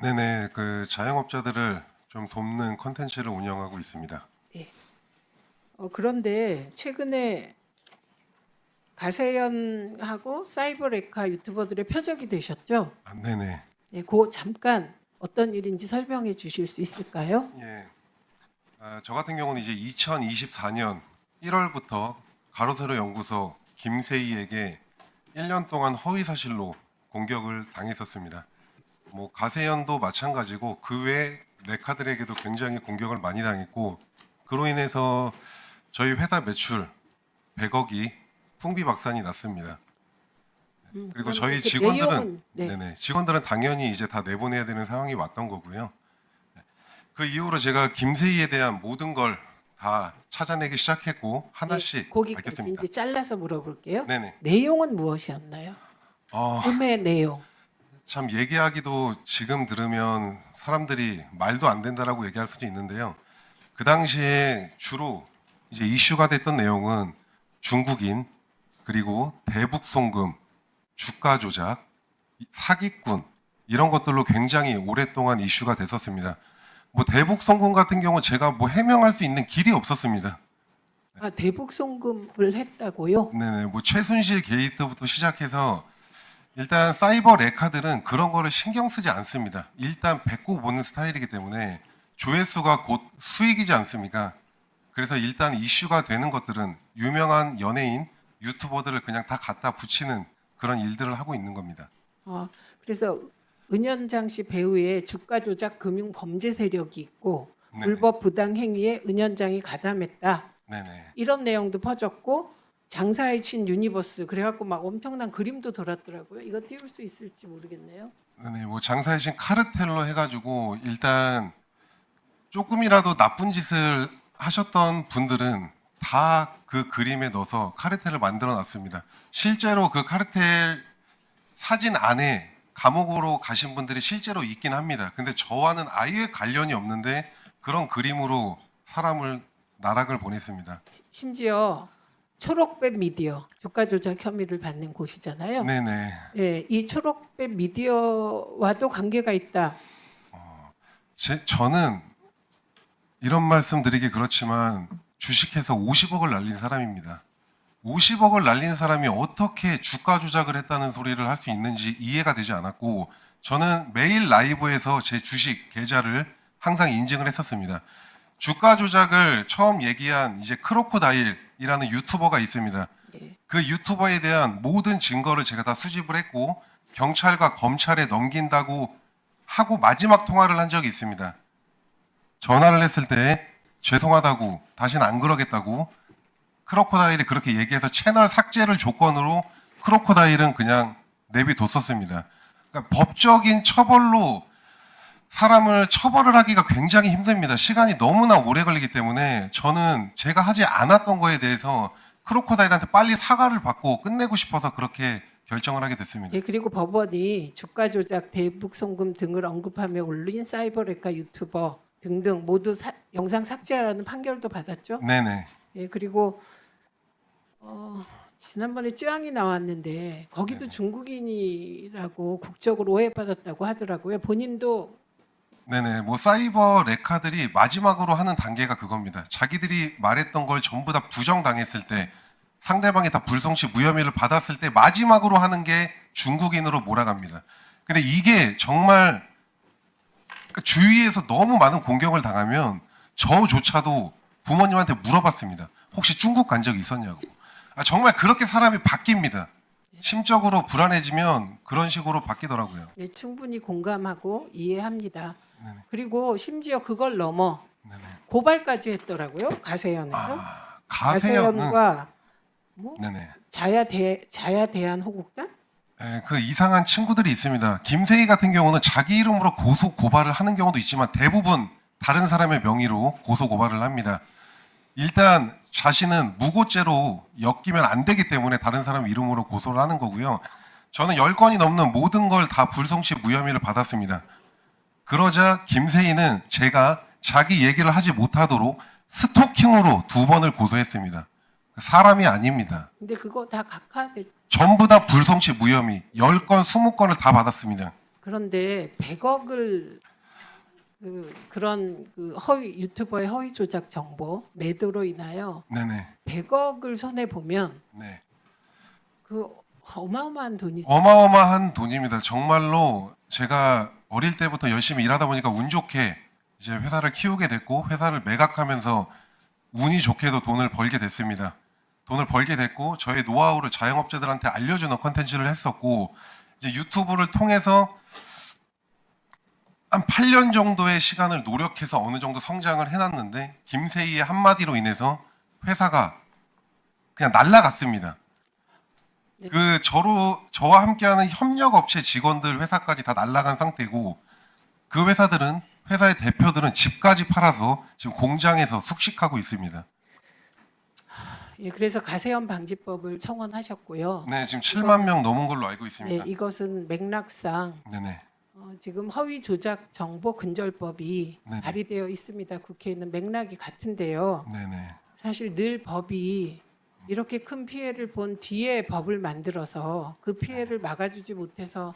네네, 그 자영업자들을 좀 돕는 컨텐츠를 운영하고 있습니다. 어, 그런데 최근에 가세연하고 사이버레카 유튜버들의 표적이 되셨죠? 아, 네네. 네, 그 잠깐 어떤 일인지 설명해 주실 수 있을까요? 예. 아, 저 같은 경우는 이제 2024년 1월부터 가로세로 연구소 김세희에게 1년 동안 허위 사실로 공격을 당했었습니다. 뭐 가세연도 마찬가지고 그 외 레카들에게도 굉장히 공격을 많이 당했고 그로 인해서 저희 회사 매출 100억이 풍비박산이 났습니다. 음, 그리고 저희 그 직원들은 네. 네네 직원들은 당연히 이제 다 내보내야 되는 상황이 왔던 거고요. 그 이후로 제가 김세희에 대한 모든 걸 다 찾아내기 시작했고 하나씩 네, 밝혔습니다. 이제 잘라서 물어볼게요. 네네. 내용은 무엇이었나요? 어, 꿈의 내용. 참 얘기하기도 지금 들으면 사람들이 말도 안 된다라고 얘기할 수도 있는데요. 그 당시에 주로 이제 이슈가 됐던 내용은 중국인 그리고 대북 송금, 주가 조작, 사기꾼 이런 것들로 굉장히 오랫동안 이슈가 됐었습니다. 뭐 대북 송금 같은 경우 제가 뭐 해명할 수 있는 길이 없었습니다. 아 대북 송금을 했다고요? 네네, 뭐 최순실 게이트부터 시작해서 일단 사이버 레카들은 그런 거를 신경 쓰지 않습니다. 일단 뱉고 보는 스타일이기 때문에 조회수가 곧 수익이지 않습니까? 그래서 일단 이슈가 되는 것들은 유명한 연예인, 유튜버들을 그냥 다 갖다 붙이는 그런 일들을 하고 있는 겁니다. 어, 그래서 은현장 씨 배우의 주가 조작 금융 범죄 세력이 있고 네네. 불법 부당 행위에 은현장이 가담했다. 네네. 이런 내용도 퍼졌고 장사의 친 유니버스 그래갖고 막 엄청난 그림도 돌았더라고요. 이거 띄울 수 있을지 모르겠네요. 네네, 뭐 장사의 신 카르텔로 해가지고 일단 조금이라도 나쁜 짓을 하셨던 분들은 다 그 그림에 넣어서 카르텔을 만들어 놨습니다. 실제로 그 카르텔 사진 안에 감옥으로 가신 분들이 실제로 있긴 합니다. 근데 저와는 아예 관련이 없는데 그런 그림으로 사람을 나락을 보냈습니다. 심지어 초록빛 미디어 주가 조작 혐의를 받는 곳이잖아요. 네네. 예, 이 초록빛 미디어와도 관계가 있다. 제, 저는 이런 말씀 드리기 그렇지만 주식해서 50억을 날린 사람입니다. 50억을 날린 사람이 어떻게 주가 조작을 했다는 소리를 할 수 있는지 이해가 되지 않았고 저는 매일 라이브에서 제 주식 계좌를 항상 인증을 했었습니다. 주가 조작을 처음 얘기한 이제 크로코다일이라는 유튜버가 있습니다. 예. 그 유튜버에 대한 모든 증거를 제가 다 수집을 했고 경찰과 검찰에 넘긴다고 하고 마지막 통화를 한 적이 있습니다. 전화를 했을 때 죄송하다고 다시는 안 그러겠다고 크로코다일이 그렇게 얘기해서 채널 삭제를 조건으로 크로코다일은 그냥 내비뒀었습니다. 그러니까 법적인 처벌로 사람을 처벌을 하기가 굉장히 힘듭니다. 시간이 너무나 오래 걸리기 때문에 저는 제가 하지 않았던 거에 대해서 크로코다일한테 빨리 사과를 받고 끝내고 싶어서 그렇게 결정을 하게 됐습니다. 예, 그리고 법원이 주가 조작, 대북 송금 등을 언급하며 올린 사이버레카 유튜버 등등 모두 사- 영상 삭제하라는 판결도 받았죠. 네네. 예, 그리고 어, 지난번에 쯔왕이 나왔는데 거기도 네네. 중국인이라고 국적으로 오해받았다고 하더라고요. 본인도 네네. 뭐 사이버 레카들이 마지막으로 하는 단계가 그겁니다. 자기들이 말했던 걸 전부 다 부정당했을 때 상대방이 다 불성시 무혐의를 받았을 때 마지막으로 하는 게 중국인으로 몰아갑니다. 근데 이게 정말 그 주위에서 너무 많은 공격을 당하면 저조차도 부모님한테 물어봤습니다. 혹시 중국 간 적이 있었냐고. 아, 정말 그렇게 사람이 바뀝니다. 심적으로 불안해지면 그런 식으로 바뀌더라고요. 예, 충분히 공감하고 이해합니다. 네네. 그리고 심지어 그걸 넘어 네네. 고발까지 했더라고요. 가세연에서 아, 가세연은 가세연과 뭐 네네. 자야 대 자야 대한 호국단 예, 그 이상한 친구들이 있습니다. 김세희 같은 경우는 자기 이름으로 고소 고발을 하는 경우도 있지만 대부분 다른 사람의 명의로 고소 고발을 합니다. 일단 자신은 무고죄로 엮이면 안 되기 때문에 다른 사람 이름으로 고소를 하는 거고요. 저는 10건이 넘는 모든 걸 다 불성시 무혐의를 받았습니다. 그러자 김세희는 제가 자기 얘기를 하지 못하도록 스토킹으로 두 번을 고소했습니다. 사람이 아닙니다. 근데 그거 다 각하됐 전부 다 불성시 무혐의 10건, 20건을 다 받았습니다. 그런데 100억을 그 그런 그 허위 유튜버의 허위 조작 정보 매도로 인하여 네네. 100억을 손해 보면 네. 그 어마어마한 돈이 어마어마한 돈입니다. 정말로 제가 어릴 때부터 열심히 일하다 보니까 운 좋게 이제 회사를 키우게 됐고 회사를 매각하면서 운이 좋게도 돈을 벌게 됐습니다. 돈을 벌게 됐고 저의 노하우를 자영업자들한테 알려주는 컨텐츠를 했었고 이제 유튜브를 통해서 한 8년 정도의 시간을 노력해서 어느 정도 성장을 해놨는데 김세희의 한마디로 인해서 회사가 그냥 날라갔습니다. 그 저로 저와 함께하는 협력 업체 직원들 회사까지 다 날라간 상태고 그 회사들은 회사의 대표들은 집까지 팔아서 지금 공장에서 숙식하고 있습니다. 예, 그래서 가세현 방지법을 청원하셨고요. 네, 지금 7만 명 넘은 걸로 알고 네, 있습니다. 이것은 맥락상 네네. 어, 지금 허위 조작 정보 근절법이 네네. 발의되어 있습니다. 국회에는 맥락이 같은데요. 네네. 사실 늘 법이 이렇게 큰 피해를 본 뒤에 법을 만들어서 그 피해를 막아주지 못해서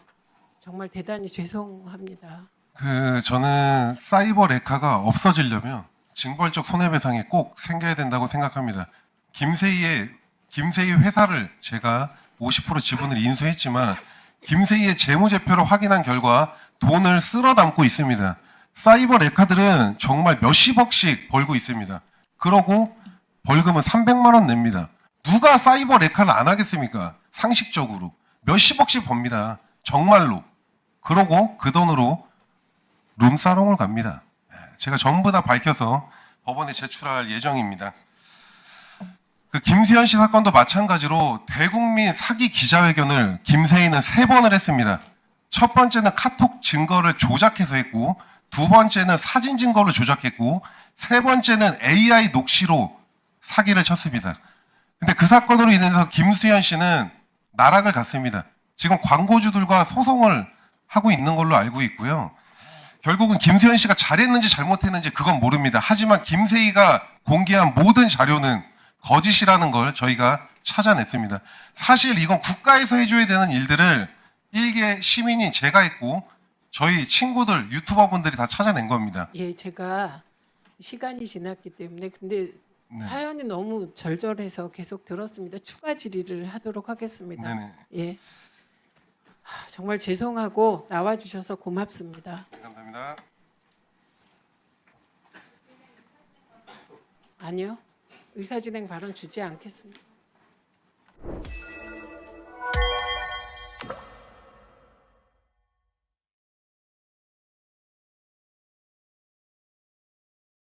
정말 대단히 죄송합니다. 그 저는 사이버 레카가 없어지려면 징벌적 손해배상이 꼭 생겨야 된다고 생각합니다. 김세희의 김세희 회사를 제가 50% 지분을 인수했지만 김세희의 재무제표를 확인한 결과 돈을 쓸어 담고 있습니다. 사이버 레카들은 정말 몇십억씩 벌고 있습니다. 그러고 벌금은 300만 원 냅니다. 누가 사이버 레카를 안 하겠습니까? 상식적으로 몇십억씩 법니다. 정말로. 그러고 그 돈으로 룸사롱을 갑니다. 예, 제가 전부 다 밝혀서 법원에 제출할 예정입니다. 그 김수현 씨 사건도 마찬가지로 대국민 사기 기자회견을 김세희는 세 번을 했습니다. 첫 번째는 카톡 증거를 조작해서 했고, 두 번째는 사진 증거를 조작했고, 세 번째는 AI 녹취로 사기를 쳤습니다. 근데 그 사건으로 인해서 김수현 씨는 나락을 갔습니다. 지금 광고주들과 소송을 하고 있는 걸로 알고 있고요. 결국은 김수현 씨가 잘했는지 잘못했는지 그건 모릅니다. 하지만 김세희가 공개한 모든 자료는 거짓이라는 걸 저희가 찾아냈습니다. 사실 이건 국가에서 해줘야 되는 일들을 일개 시민인 제가 했고 저희 친구들 유튜버 분들이 다 찾아낸 겁니다. 예, 제가 시간이 지났기 때문에 근데 네. 사연이 너무 절절해서 계속 들었습니다. 추가 질의를 하도록 하겠습니다. 네네. 예. 하, 정말 죄송하고 나와 주셔서 고맙습니다. 감사합니다. 아니요. 의사진행 발언 주지 않겠습니다.